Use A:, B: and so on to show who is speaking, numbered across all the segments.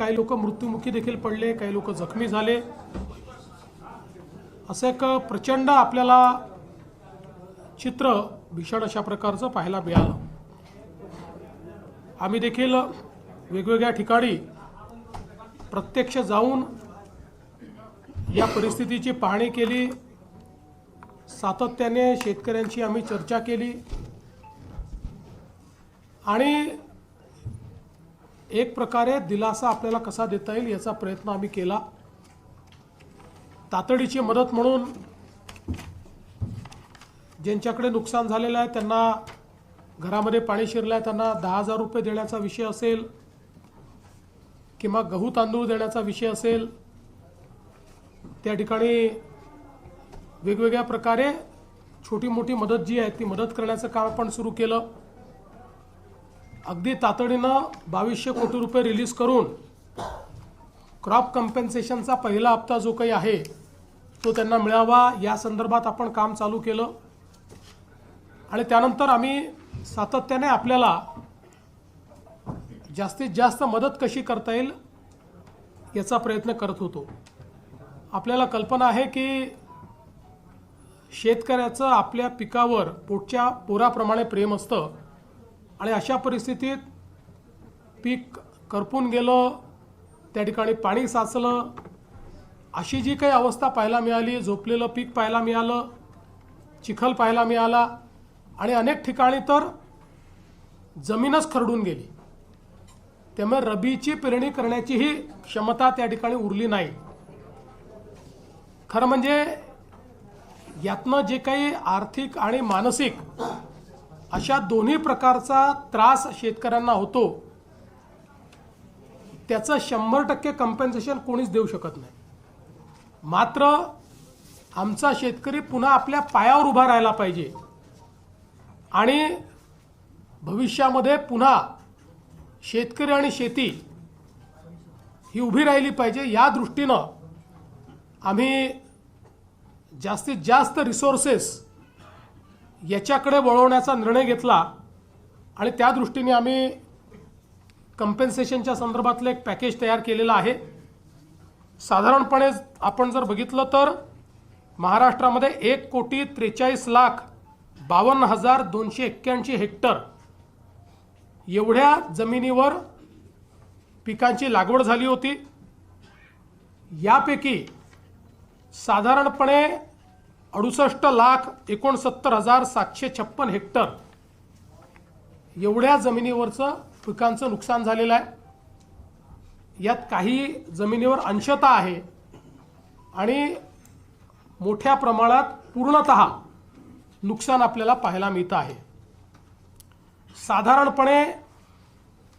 A: काही लोक मृत्युमुखी देखील पडले काही लोक जखमी झाले. असं एक प्रचंड आपल्याला चित्र भीषण अशा प्रकारचं पाहायला मिळालं. आम्ही देखील वेगवेगळ्या ठिकाणी प्रत्यक्ष जाऊन या परिस्थितीची पाहणी केली. सातत्याने शेतकऱ्यांशी आम्ही चर्चा केली. आणि एक प्रकारे दिलासा आपल्याला कसा देता येईल याचा प्रयत्न आम्ही केला. तातडीची मदत म्हणून ज्यांच्याकडे नुकसान झालेलं आहे त्यांना घरामध्ये पाणी शिरलं आहे त्यांना दहा हजार रुपये देण्याचा विषय असेल किंवा गहू तांदूळ देण्याचा विषय असेल त्या ठिकाणी वेगवेगळ्या प्रकारे छोटी मोठी मदत जी आहे ती मदत करण्याचं काम आपण सुरू केलं. अगदी तातडीनं बावीसशे कोटी रुपये रिलीज करून क्रॉप कम्पेन्सेशनचा पहिला हप्ता जो काही आहे तो त्यांना मिळावा. या संदर्भात आपण काम चालू केलं. आणि त्यानंतर आम्ही सातत्याने आपल्याला जास्तीत जास्त मदत कशी करता येईल याचा प्रयत्न करत होतो. आपल्याला कल्पना आहे की शेतकऱ्याचं आपल्या पिकावर पोटच्या पोराप्रमाणे प्रेम असतं. आणि अशा परिस्थितीत पीक करपून गेलं त्या ठिकाणी पाणी साचलं. अशी जी काही अवस्था पाहायला मिळाली झोपलेलं पीक पाहायला मिळालं चिखल पाहायला मिळाला आणि अनेक ठिकाणी तर जमीनच खरडून गेली. त्यामुळे रबीची पेरणी करण्याचीही क्षमता त्या ठिकाणी उरली नाही. खरं म्हणजे यातनं जे काही आर्थिक आणि मानसिक अशा दोन्ही प्रकारचा त्रास शेतकऱ्यांना होतो त्याचं शंभर टक्के कम्पेन्सेशन कोणीच देऊ शकत नाही. मात्र आमचा शेतकरी पुन्हा आपल्या पायावर उभा राहायला पाहिजे. आणि भविष्यामध्ये पुन्हा शेतकरी आणि शेती ही उभी राहिली पाहिजे. या दृष्टीनं आम्ही जास्तीत जास्त रिसोर्सेस याच्याकडे वळवण्याचा निर्णय घेतला आणि त्या दृष्टीने आम्ही कम्पेन्सेशनच्या संदर्भातलं एक पॅकेज तयार केलेलं आहे. साधारणपणे आपण जर बघितलं तर महाराष्ट्रामध्ये एक कोटी त्रेचाळीस लाख बावन्न हजार दोनशे एक्क्याऐंशी हेक्टर एवढ्या जमिनीवर पिकांची लागवड झाली होती. यापैकी साधारणपणे अडुसष्ट लाख एकोणसत्तर हजार सातशे छप्पन हेक्टर एवढ्या जमिनीवरचं पिकांचं नुकसान झालेलं आहे. यात काही जमिनीवर अंशता आहे आणि मोठ्या प्रमाणात पूर्णत नुकसान आपल्याला पाहायला मिळतं आहे. साधारणपणे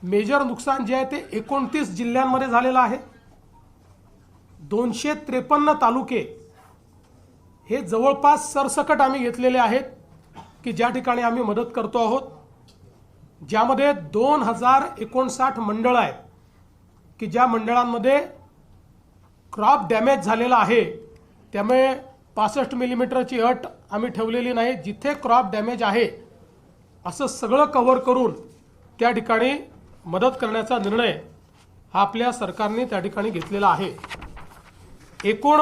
A: मेजर नुकसान जे आहे ते एकोणतीस जिल्ह्यांमध्ये झालेलं आहे. दोनशे त्रेपन्न तालुके हे जवळपास सरसकट आम्ही घेतलेले आहेत की ज्या ठिकाणी आम्ही मदत करतो आहोत ज्यामध्ये दोन हजार एकोणसाठ मंडळं आहेत की ज्या मंडळांमध्ये क्रॉप डॅमेज झालेला आहे त्यामुळे पासष्ट मिलीमीटरची अट आम्ही ठेवलेली नाही जिथे क्रॉप डॅमेज आहे असं सगळं कव्हर करून त्या ठिकाणी मदत करण्याचा निर्णय हा आपल्या सरकारने त्या ठिकाणी घेतलेला आहे. एकूण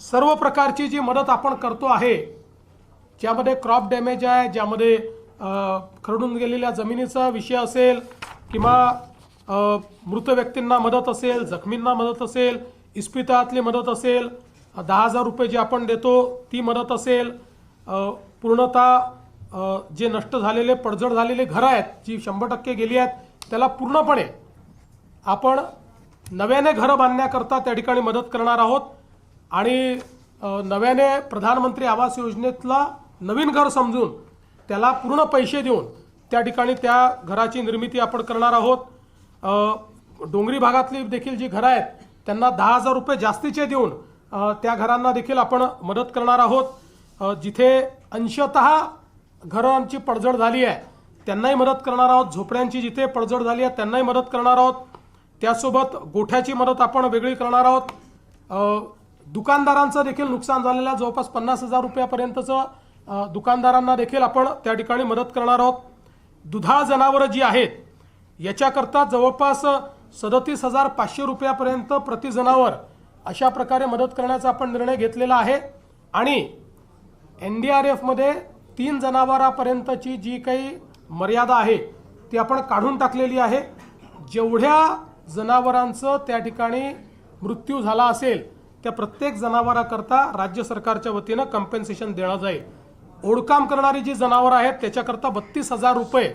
A: सर्व प्रकारची जी मदत आपण करतो आहे ज्यामध्ये क्रॉप डॅमेज आहे ज्यामध्ये खरडून गेलेल्या जमिनीचा विषय असेल किंवा मृत व्यक्तींना मदत असेल जखमींना मदत असेल इस्पितळातली मदत असेल दहा हजार रुपये जे आपण देतो ती मदत असेल पूर्णतः जे नष्ट झालेले पडझड झालेले घरं आहेत जी शंभर टक्के गेली आहेत त्याला पूर्णपणे आपण नव्याने घरं बांधण्याकरता त्या ठिकाणी मदत करणार आहोत. आणि नव्याने प्रधानमंत्री आवास योजनेतला नवीन घर समजून त्याला पूर्ण पैसे देऊन त्या ठिकाणी त्या घराची निर्मिती आपण करणार आहोत. डोंगरी भागातली देखील जी घरं आहेत त्यांना दहा हजार रुपये जास्तीचे देऊन त्या घरांना देखील आपण मदत करणार आहोत. जिथे अंशतः घरांची पडझड झाली आहे त्यांनाही मदत करणार आहोत. झोपड्यांची जिथे पडझड झाली आहे त्यांनाही मदत करणार आहोत. त्यासोबत गोठ्याची मदत आपण वेगळी करणार आहोत. दुकानदारांचं देखील नुकसान झालेलं आहे. जवळपास पन्नास हजार रुपयापर्यंतचं दुकानदारांना देखील आपण त्या ठिकाणी मदत करणार आहोत. दुधाळ जनावरं जी आहेत याच्याकरता जवळपास सदतीस हजार पाचशे रुपयापर्यंत प्रति जनावर अशा प्रकारे मदत करण्याचा आपण निर्णय घेतलेला आहे. आणि एन डी आर एफमध्ये तीन जनावरापर्यंतची जी काही मर्यादा आहे ती आपण काढून टाकलेली आहे. जेवढ्या जनावरांचं त्या ठिकाणी मृत्यू झाला असेल त्या प्रत्येक जनावराकरता राज्य सरकारच्या वतीनं कम्पेन्सेशन देण्यात जाईल. ओढकाम करणारी जी जनावरं आहेत त्याच्याकरता बत्तीस हजार रुपये